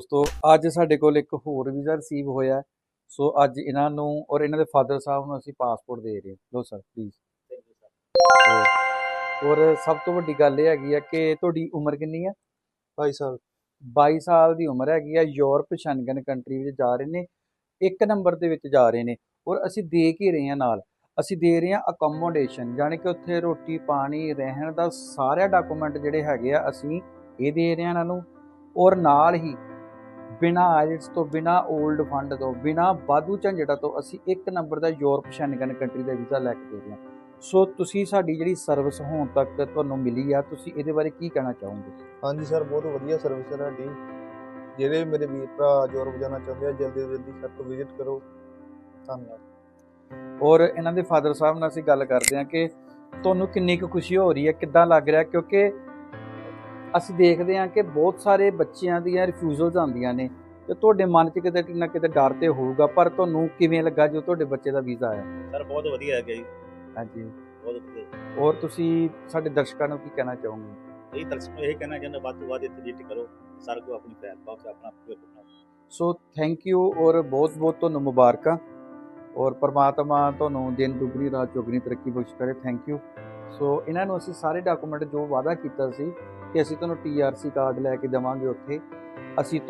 ਦੋਸਤੋ ਅੱਜ ਸਾਡੇ ਕੋਲ ਇੱਕ ਹੋਰ ਵੀਜ਼ਾ ਰਿਸੀਵ ਹੋਇਆ ਹੈ। ਸੋ ਅੱਜ ਇਹਨਾਂ ਨੂੰ ਔਰ ਇਹਨਾਂ ਦੇ ਫਾਦਰ ਸਾਹਿਬ ਨੂੰ ਅਸੀਂ ਪਾਸਪੋਰਟ ਦੇ ਰਹੇ ਹਾਂ। ਲੋ ਸਰ ਪਲੀਜ਼ ਔਰ ਸਭ ਤੋਂ ਵੱਡੀ ਗੱਲ ਇਹ ਹੈਗੀ ਹੈ ਕਿ ਤੁਹਾਡੀ ਉਮਰ ਕਿੰਨੀ ਹੈ 22 ਸਾਲ। 22 ਸਾਲ ਦੀ ਉਮਰ ਹੈਗੀ ਹੈ ਯੂਰਪ ਸ਼ੈਂਗਨ ਕੰਟਰੀ ਵਿੱਚ ਜਾ ਰਹੇ ਨੇ ਇੱਕ ਨੰਬਰ ਦੇ ਵਿੱਚ ਜਾ ਰਹੇ ਨੇ। ਔਰ ਅਸੀਂ ਦੇ ਕੇ ਰਹੇ ਹਾਂ ਨਾਲ। ਅਸੀਂ ਦੇ ਰਹੇ ਹਾਂ ਅਕਮੋਡੇਸ਼ਨ ਯਾਨੀ ਕਿ ਉੱਥੇ ਰੋਟੀ ਪਾਣੀ ਰਹਿਣ ਦਾ ਸਾਰੇ ਡਾਕੂਮੈਂਟ ਜਿਹੜੇ ਹੈਗੇ ਆ ਅਸੀਂ ਇਹ ਦੇ ਰਹੇ ਹਾਂ ਇਹਨਾਂ ਨੂੰ। ਔਰ ਨਾਲ ਹੀ ਬਿਨਾ ਆਇਲਟਸ ਤੋਂ ਬਿਨਾ 올ਡ ਫੰਡ ਤੋਂ ਬਿਨਾ ਵਾਧੂ ਝੰਜਟਾਂ ਤੋਂ ਅਸੀਂ ਇੱਕ ਨੰਬਰ ਦਾ ਯੂਰਪ ਸ਼ੈਂਗਨ ਕੰਟਰੀ ਦਾ ਵੀਜ਼ਾ ਲੈ ਕੇ ਦੇ ਰਹੇ ਹਾਂ। ਸੋ ਤੁਸੀਂ ਸਾਡੀ ਜਿਹੜੀ ਸਰਵਿਸ ਹੁਣ ਤੱਕ ਤੁਹਾਨੂੰ ਮਿਲੀ ਆ ਤੁਸੀਂ ਇਹਦੇ ਬਾਰੇ ਕੀ ਕਹਿਣਾ ਚਾਹੋਗੇ? ਹਾਂਜੀ ਸਰ ਬਹੁਤ ਵਧੀਆ ਸਰਵਿਸ ਹੈ ਤੁਹਾਡੀ। ਜਿਹੜੇ ਮੇਰੇ ਵੀਰ ਭਰਾ ਯੂਰਪ ਜਾਣਾ ਚਾਹੁੰਦੇ ਆ ਜਲਦੀ ਜਲਦੀ ਸਰ ਤੋਂ ਵਿਜ਼ਿਟ ਕਰੋ। ਧੰਨਵਾਦ। ਔਰ ਇਹਨਾਂ ਦੇ ਫਾਦਰ ਸਾਹਿਬ ਨਾਲ ਅਸੀਂ ਗੱਲ ਕਰਦੇ ਹਾਂ ਕਿ ਤੁਹਾਨੂੰ ਕਿੰਨੀ ਕੁ ਖੁਸ਼ੀ ਹੋ ਰਹੀ ਹੈ ਕਿੱਦਾਂ ਲੱਗ ਰਿਹਾ? ਕਿਉਂਕਿ ਅਸੀਂ ਦੇਖਦੇ ਹਾਂ ਕਿ ਬਹੁਤ ਸਾਰੇ ਬੱਚਿਆਂ ਦੀਆਂ ਰਿਫਿਊਜ਼ਲਸ ਆਉਂਦੀਆਂ ਨੇ ਤੇ ਤੁਹਾਡੇ ਮਨ 'ਚ ਕਿਤੇ ਨਾ ਕਿਤੇ ਡਰ ਤੇ ਹੋਊਗਾ ਪਰ ਤੁਹਾਨੂੰ ਕਿਵੇਂ ਲੱਗਾ ਜਦੋਂ ਤੁਹਾਡੇ ਬੱਚੇ ਦਾ ਵੀਜ਼ਾ ਆਇਆ? ਸਰ ਬਹੁਤ ਵਧੀਆ ਹੈਗਾ ਜੀ। ਹਾਂਜੀ। ਬਹੁਤ ਵਧੀਆ। ਔਰ ਤੁਸੀਂ ਸਾਡੇ ਦਰਸ਼ਕਾਂ ਨੂੰ ਕੀ ਕਹਿਣਾ ਚਾਹੋਗੇ? ਇਹ ਦਰਸ਼ਕ ਨੂੰ ਇਹ ਕਹਿਣਾ ਚਾਹੁੰਦਾ ਵੱਧ ਤੋਂ ਵੱਧ ਇੱਥੇ ਵਿਜ਼ਿਟ ਕਰੋ ਸਰ ਕੋ ਆਪਣੀ ਭਾਵ ਸੇ ਆਪਣਾ ਭਵਿੱਖ ਬਣਾਓ ਸੋ ਥੈਂਕ ਯੂ ਔਰ ਬਹੁਤ ਬਹੁਤ ਤੁਹਾਨੂੰ ਮੁਬਾਰਕਾਂ। ਔਰ ਪ੍ਰਮਾਤਮਾ ਤੁਹਾਨੂੰ ਦਿਨ ਦੁਗਣੀ ਰਾਤ ਚੌਗਣੀ ਤਰੱਕੀ ਬਖਸ਼ ਕਰੇ। ਥੈਂਕ ਯੂ ਸੋ ਇਹਨਾਂ ਨੂੰ ਅਸੀਂ ਸਾਰੇ ਡਾਕੂਮੈਂਟ ਜੋ ਵਾਅਦਾ ਕੀਤਾ ਸੀ ਕਿ ਅਸੀਂ ਤੁਹਾਨੂੰ ਟੀਆਰਸੀ ਕਾਰਡ ਲੈ ਕੇ ਦੇਵਾਂਗੇ ਉੱਥੇ। ਅਸੀਂ